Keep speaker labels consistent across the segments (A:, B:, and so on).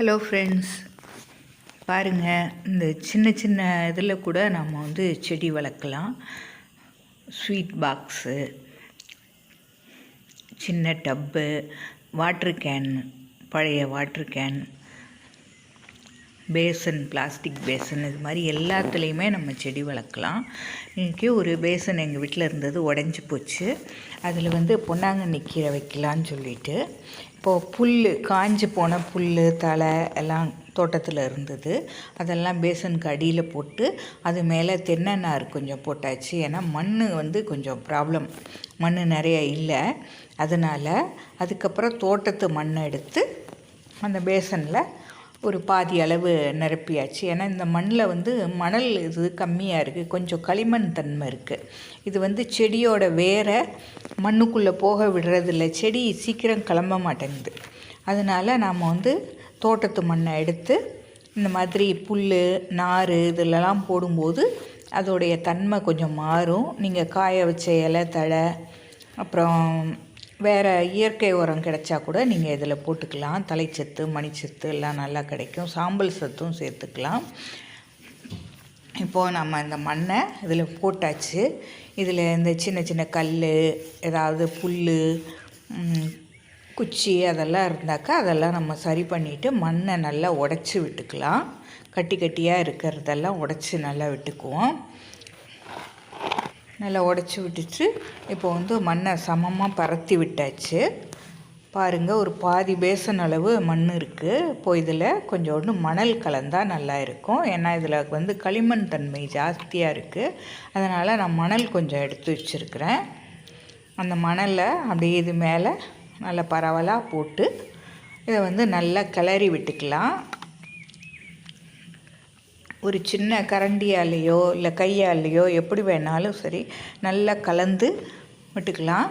A: Hello friends பாருங்கள் இந்த சின்ன சின்ன இதில் கூட நம்ம வந்து செடி வளர்க்கலாம். ஸ்வீட் பாக்ஸு சின்ன டப்பு வாட்ரு கேன் பழைய water can basin plastic basin இது மாதிரி எல்லாத்துலேயுமே நம்ம செடி வளர்க்கலாம். இன்றைக்கி ஒரு பேசன் எங்கள் வீட்டில் இருந்தது உடஞ்சி போச்சு. அதில் வந்து பொன்னாங்கண்ணி கீரை வைக்கலான்னு சொல்லிட்டு. இப்போது புல் காஞ்சி போன புல் தலை எல்லாம் தோட்டத்தில் இருந்தது. அதெல்லாம் பேசனுக்கு அடியில் போட்டு அது மேலே தென்னை நார் கொஞ்சம் போட்டாச்சு. ஏன்னா மண் வந்து கொஞ்சம் ப்ராப்ளம் மண் நிறைய இல்லை. அதனால் அதுக்கப்புறம் தோட்டத்து மண்ணை எடுத்து அந்த பேசனில் ஒரு பாதி அளவு நிரப்பியாச்சு. ஏன்னா இந்த மண்ணில் வந்து மணல் இது கம்மியாக இருக்குது கொஞ்சம் களிமண் தன்மை இருக்குது இது வந்து செடியோட வேரை மண்ணுக்குள்ளே போக விடுறதில்ல. செடி சீக்கிரம் கிளம்ப மாட்டேங்குது. அதனால் நாம் வந்து தோட்டத்து மண்ணை எடுத்து இந்த மாதிரி புல் நார் இதிலெல்லாம் போடும்போது அதோடைய தன்மை கொஞ்சம் மாறும். நீங்கள் காய வச்ச இலை தழை அப்புறம் வேறு இயற்கை உரம் கிடைச்சா கூட நீங்கள் இதில் போட்டுக்கலாம். தலைச்சத்து மணிச்சத்து எல்லாம் நல்லா கிடைக்கும். சாம்பல் சத்தும் சேர்த்துக்கலாம். இப்போது நம்ம இந்த மண்ணை இதில் போட்டாச்சு. இதில் இந்த சின்ன சின்ன கல் ஏதாவது புல் குச்சி அதெல்லாம் இருந்தாக்கா அதெல்லாம் நம்ம சரி பண்ணிவிட்டு மண்ணை நல்லா உடச்சி விட்டுக்கலாம். கட்டி கட்டியாக இருக்கிறதெல்லாம் உடச்சி நல்லா விட்டுக்குவோம். நல்லா உடச்சி விட்டுச்சு. இப்போ வந்து மண்ணை சமமாக பரத்தி விட்டாச்சு. பாருங்கள் ஒரு பாதி பேசன் அளவு மண் இருக்குது இப்போ இதில் கொஞ்சோண்டு மணல் கலந்தால் நல்லா இருக்கும். ஏன்னா இதில் வந்து களிமண் தன்மை ஜாஸ்தியாக இருக்குது அதனால் நான் மணல் கொஞ்சம் எடுத்து வச்சுருக்கிறேன். அந்த மணலை அப்படியே இது மேலே நல்லா பரவலாக போட்டு இதை வந்து நல்லா கிளறி விட்டுக்கலாம். ஒரு சின்ன கரண்டியாலேயோ இல்லை கையாலேயோ எப்படி வேணாலும் சரி நல்லா கலந்து விட்டுக்கலாம்.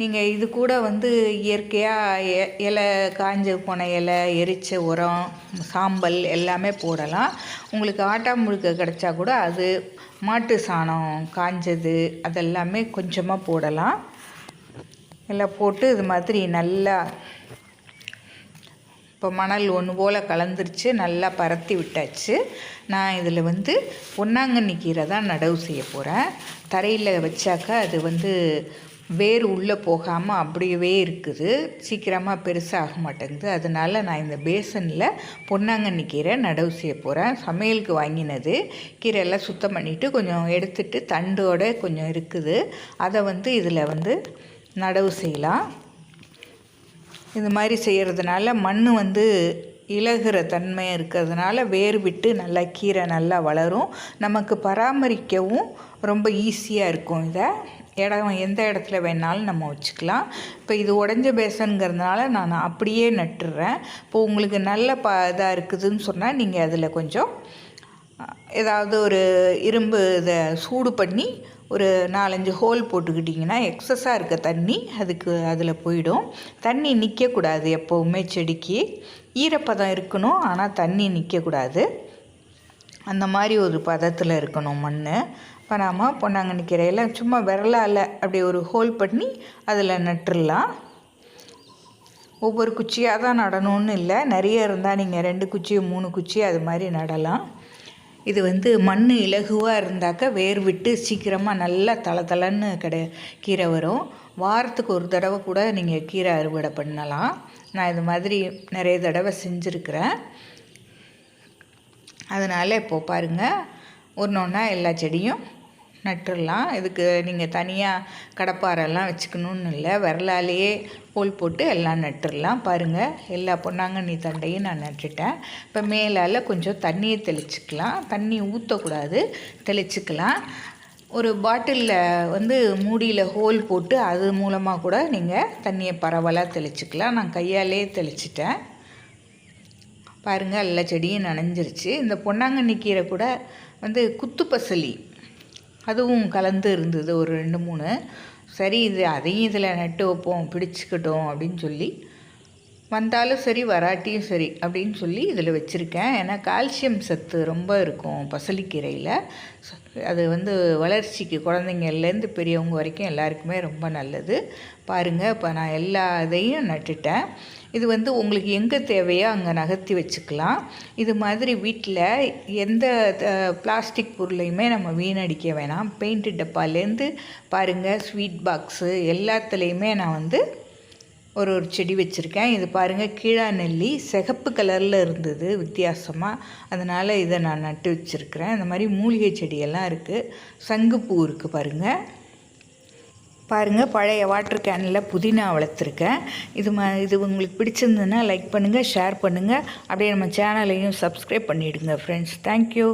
A: நீங்கள் இது கூட வந்து இயற்கையாக இலை காஞ்சு போன இலை எரிச்ச உரம் சாம்பல் எல்லாமே போடலாம். உங்களுக்கு ஆட்டா முழுக்க கிடச்சா கூட அது மாட்டு சாணம் காஞ்சது அதெல்லாமே கொஞ்சமாக போடலாம். எல்லாம் போட்டு இது மாதிரி நல்லா இப்போ மணல் ஒன்று போல் கலந்துருச்சு நல்லா பரத்தி விட்டாச்சு. நான் இதில் வந்து பொன்னாங்கண்ணி கீரை தான் நடவு செய்ய போகிறேன் தரையில் வச்சாக்கா அது வந்து வேர் உள்ளே போகாமல் அப்படியே இருக்குது. சீக்கிரமாக பெருசாக மாட்டேங்குது. அதனால் நான் இந்த பேசனில் பொன்னாங்கண்ணி கீரை நடவு செய்ய போகிறேன் சமையலுக்கு வாங்கினது. கீரையெல்லாம் சுத்தம் பண்ணிவிட்டு கொஞ்சம் எடுத்துட்டு தண்டோடு கொஞ்சம் இருக்குது. அதை வந்து இதில் வந்து நடவு செய்யலாம். இது மாதிரி செய்கிறதுனால மண் வந்து இலகுற தன்மை இருக்கிறதுனால வேர் விட்டு நல்லா கீரை நல்லா வளரும். நமக்கு பராமரிக்கவும் ரொம்ப ஈஸியாக இருக்கும் இதை. இடம் எந்த இடத்துல வேணாலும் நம்ம வச்சுக்கலாம். இப்போ இது உடஞ்ச பேசனுங்கிறதுனால நான் அப்படியே நட்டுடுறேன் இப்போ உங்களுக்கு நல்ல ப இதாக இருக்குதுன்னு சொன்னால் நீங்கள் அதில் கொஞ்சம் ஏதாவது ஒரு இரும்பு இதை சூடு பண்ணி ஒரு நாலஞ்சு ஹோல் போட்டுக்கிட்டிங்கன்னா எக்ஸஸாக இருக்க தண்ணி அதுக்கு அதில் போயிடும். தண்ணி நிற்கக்கூடாது எப்போவுமே செடிக்கு. ஈரப்பதம் இருக்கணும் ஆனால் தண்ணி நிற்கக்கூடாது அந்த மாதிரி ஒரு பதத்தில் இருக்கணும் மண் இப்போ நாம் பொன்னாங்கண்ணி கீரையில் சும்மா விரலால் அப்படி ஒரு ஹோல் பண்ணி அதில் நட்டுடலாம் ஒவ்வொரு குச்சியாக தான் நடணும்னு இல்லை. நிறைய இருந்தால் நீங்கள் ரெண்டு குச்சி மூணு குச்சி அது மாதிரி நடலாம். இது வந்து மண் இலகுவாக இருந்தாக்கா வேர் விட்டு சீக்கிரமாக நல்லா தள தளன்னு கிடை கீரை வரும். வாரத்துக்கு ஒரு தடவை கூட நீங்கள் கீரை அறுவடை பண்ணலாம். நான் இது மாதிரி நிறைய தடவை செஞ்சுருக்கிறேன். அதனால் இப்போது பாருங்கள் ஒன்று ஒன்றா எல்லா செடியும் நட்டுடலாம் இதுக்கு நீங்கள் தனியாக கடப்பாரெல்லாம் வச்சுக்கணுன்னு இல்லை. விரலாலேயே ஹோல் போட்டு எல்லாம் நட்டுடலாம் பாருங்கள் எல்லா பொன்னாங்கண்ணி தண்டையும் நான் நட்டுட்டேன். இப்போ மேலால் கொஞ்சம் தண்ணியை தெளிச்சுக்கலாம். தண்ணி ஊற்றக்கூடாது தெளிச்சுக்கலாம். ஒரு பாட்டிலில் வந்து மூடியில் ஹோல் போட்டு அது மூலமாக கூட நீங்கள் தண்ணியை பரவலாக தெளிச்சுக்கலாம். நான் கையாலே தெளிச்சிட்டேன். பாருங்கள் எல்லா செடியும் நனைஞ்சிருச்சு. இந்த பொன்னாங்கண்ணி கீரை கூட வந்து குத்து பசலி அதுவும் கலந்து இருந்தது ஒரு ரெண்டு மூணு. சரி இது அதையும் இதில் நட்டு வைப்போம் பிடிச்சிக்கிட்டோம் அப்படின்னு சொல்லி வந்தாலும் சரி வராட்டியும் சரி அப்படின்னு சொல்லி இதில் வச்சுருக்கேன். ஏன்னா கால்சியம் சத்து ரொம்ப இருக்கும் பசலிக்கீரையில். அது வந்து வளர்ச்சிக்கு குழந்தைங்கள்லேருந்து பெரியவங்க வரைக்கும் எல்லாருக்குமே ரொம்ப நல்லது. பாருங்கள் இப்போ நான் எல்லா இதையும் நட்டுட்டேன். இது வந்து உங்களுக்கு எங்கே தேவையோ அங்கே நகர்த்தி வச்சுக்கலாம். இது மாதிரி வீட்டில் எந்த பிளாஸ்டிக் பொருளையுமே நம்ம வீணடிக்க வேணாம். பெயிண்ட் டப்பாலேருந்து பாருங்கள் ஸ்வீட் பாக்ஸு எல்லாத்துலேயுமே நான் வந்து ஒரு ஒரு செடி வச்சுருக்கேன். இது பாருங்கள் கீழா நெல்லி சிகப்பு கலரில் இருந்தது வித்தியாசமாக அதனால் இதை நான் நட்டு வச்சுருக்கிறேன். இந்த மாதிரி மூலிகை செடியெல்லாம் இருக்குது சங்குப்பூ இருக்குது பாருங்கள் பாருங்கள் பழைய வாட்டர் கேனில் புதினா வளர்த்துருக்கேன். இது ம இது உங்களுக்கு பிடிச்சிருந்ததுன்னா லைக் பண்ணுங்கள் ஷேர் பண்ணுங்கள் அப்படியே நம்ம சேனலையும் சப்ஸ்கிரைப் பண்ணிவிடுங்க ஃப்ரெண்ட்ஸ் தேங்க்யூ